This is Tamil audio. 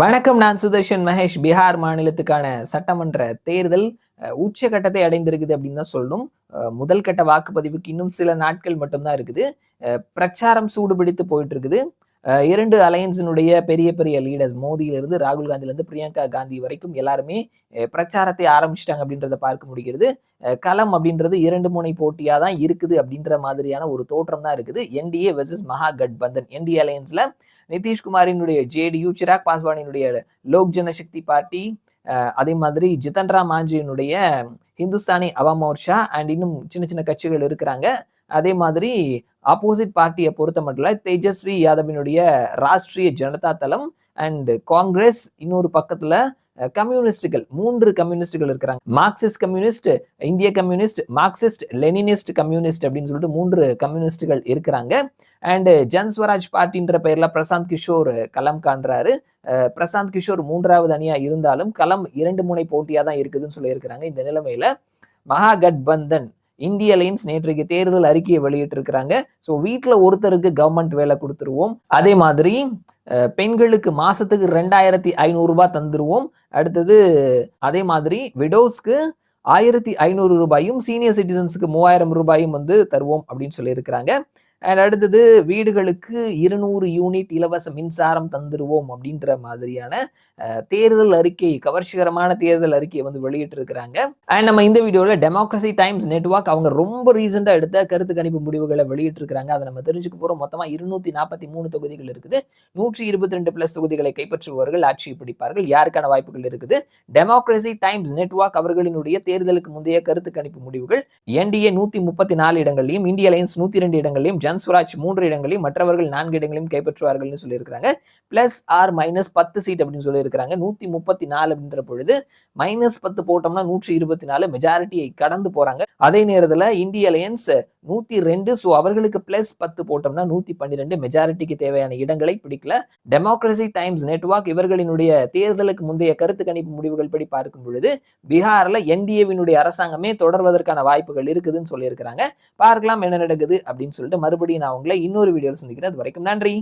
வணக்கம் நான் சுதர்ஷன் மகேஷ். பீகார் மாநிலத்துக்கான சட்டமன்ற தேர்தல் உச்சகட்டத்தை அடைந்திருக்குது அப்படின்னு தான் சொல்லணும். முதல் கட்ட வாக்குப்பதிவுக்கு இன்னும் சில நாட்கள் மட்டும்தான் இருக்குது. பிரச்சாரம் சூடுபிடித்து போயிட்டு இருக்குது இரண்டு அலையன்ஸினுடைய பெரிய பெரிய லீடர்ஸ் மோடியிலிருந்து ராகுல் காந்தியிலிருந்து பிரியங்கா காந்தி வரைக்கும் எல்லாருமே பிரச்சாரத்தை ஆரம்பிச்சிட்டாங்க அப்படின்றத பார்க்க முடிகிறது. களம் அப்படின்றது இரண்டு முனை போட்டியாக தான் இருக்குது அப்படின்ற மாதிரியான ஒரு தோற்றம் தான் இருக்குது. NDA versus Maha Gathbandhan NDA அலையன்ஸில் நிதிஷ்குமாரினுடைய ஜேடியு சிராக் பாஸ்வானினுடைய லோக் ஜனசக்தி பார்ட்டி அதே மாதிரி ஜிதன் ராம் மாஞ்சியினுடைய ஹிந்துஸ்தானி அவா அண்ட் இன்னும் சின்ன சின்ன கட்சிகள் இருக்கிறாங்க. அதே மாதிரி ஆப்போசிட் பார்ட்டியை பொறுத்த மட்டும் தேஜஸ்வி யாதவினுடைய ராஷ்டிரிய ஜனதா தளம் அண்ட் காங்கிரஸ் இன்னொரு பக்கத்துல கம்யூனிஸ்டுகள் மூன்று கம்யூனிஸ்டுகள் இருக்கிறாங்க. மார்க்சிஸ்ட் கம்யூனிஸ்ட் இந்திய கம்யூனிஸ்ட் மார்க்சிஸ்ட் லெனினிஸ்ட் கம்யூனிஸ்ட் அப்படின்னு சொல்லிட்டு மூன்று கம்யூனிஸ்டுகள் இருக்கிறாங்க. அண்டு ஜன்ஸ்வராஜ் பார்ட்டின்ற பெயரில் பிரசாந்த் கிஷோர் களம் காண்றாரு. பிரசாந்த் கிஷோர் மூன்றாவது அணியாக இருந்தாலும் களம் இரண்டு முனை போட்டியாக தான் இருக்குதுன்னு சொல்லியிருக்கிறாங்க. இந்த நிலைமையில் மகாகட்பந்தன் இந்திய லைன்ஸ் நேற்றைக்கு தேர்தல் அறிக்கையை வெளியிட்டிருக்கிறாங்க. ஸோ வீட்டில் ஒருத்தருக்கு கவர்மெண்ட் வேலை கொடுத்துருவோம். அதே மாதிரி பெண்களுக்கு மாசத்துக்கு ரெண்டாயிரத்தி ஐநூறுரூபா தந்துடுவோம் தந்துருவோம். அடுத்தது அதே மாதிரி விடோஸ்க்கு ஆயிரத்தி ஐநூறு ரூபாயும் சீனியர் சிட்டிசன்ஸுக்கு மூவாயிரம் ரூபாயும் வந்து தருவோம் அப்படின்னு சொல்லியிருக்கிறாங்க. அண்ட் அடுத்தது வீடுகளுக்கு இருநூறு யூனிட் இலவச மின்சாரம் தந்துடுவோம் அப்படின்ற மாதிரியான தேர்தல் அறிக்கை கவர்ச்சிகரமான தேர்தல் அறிக்கையை வந்து வெளியிட்டு இருக்கிறாங்க அண்ட் நம்ம இந்த வீடியோவில் டெமோக்ரஸி டைம்ஸ் நெட்வொர்க் அவங்க ரொம்ப ரீசெண்டாக எடுத்த கருத்து கணிப்பு முடிவுகளை வெளியிட்டு இருக்கிறாங்க அதை நம்ம தெரிஞ்சுக்க போகிறோம் மொத்தமாக இருநூத்தி நாற்பத்தி மூணு தொகுதிகள் இருக்குது. நூற்றி இருபத்தி ரெண்டு பிளஸ் தொகுதிகளை கைப்பற்றுபவர்கள் ஆட்சியை பிடிப்பார்கள் யாருக்கான வாய்ப்புகள் இருக்குது? டெமோக்ரஸி டைம்ஸ் நெட்வொர்க் அவர்களினுடைய தேர்தலுக்கு முந்தைய கருத்து கணிப்பு முடிவுகள் என்டிஏ நூத்தி முப்பத்தி நாலு இடங்களையும் இந்திய அலையன்ஸ் நூத்தி ரெண்டு இடங்களையும் ஹன்ஸ்வராஜ் மூன்று இடங்களையும் மற்றவர்கள் நான்கு இடங்களையும் கைப்பற்றுவார்கள்னு சொல்லியிருக்கிறாங்க. பிளஸ் ஆர் மைனஸ் பத்து சீட் அப்படின்னு சொல்லியிருக்கிறாங்க. நூத்தி முப்பத்தி நாலு அப்படின்ற பொழுது மைனஸ் பத்து போட்டோம்னா நூற்றி இருபத்தி நாலு. மெஜாரிட்டியை கடந்து போறாங்க. அதே நேரத்துல இந்திய அலையன்ஸ் நூத்தி ரெண்டு ஸோ அவர்களுக்கு பிளஸ் பத்து போட்டோம்னா நூத்தி பன்னிரெண்டு. மெஜாரிட்டிக்கு தேவையான இடங்களை பிடிக்கல. டெமோக்ரசி டைம்ஸ் நெட்வொர்க் இவர்களினுடைய தேர்தலுக்கு முந்தைய கருத்து கணிப்பு முடிவுகள் படி பார்க்கும் பொழுது பீகார்ல என்டிஏவினுடைய அரசாங்கமே தொடர்வதற்கான வாய்ப்புகள் இருக்குதுன்னு சொல்லியிருக்கிறாங்க. பார்க்கலாம் என்ன நடக்குது அப்படின்னு சொல்லிட்டு மறுபடியும் நான் உங்களை இன்னொரு வீடியோவில் சந்திக்கிறேன். அது வரைக்கும் நன்றி.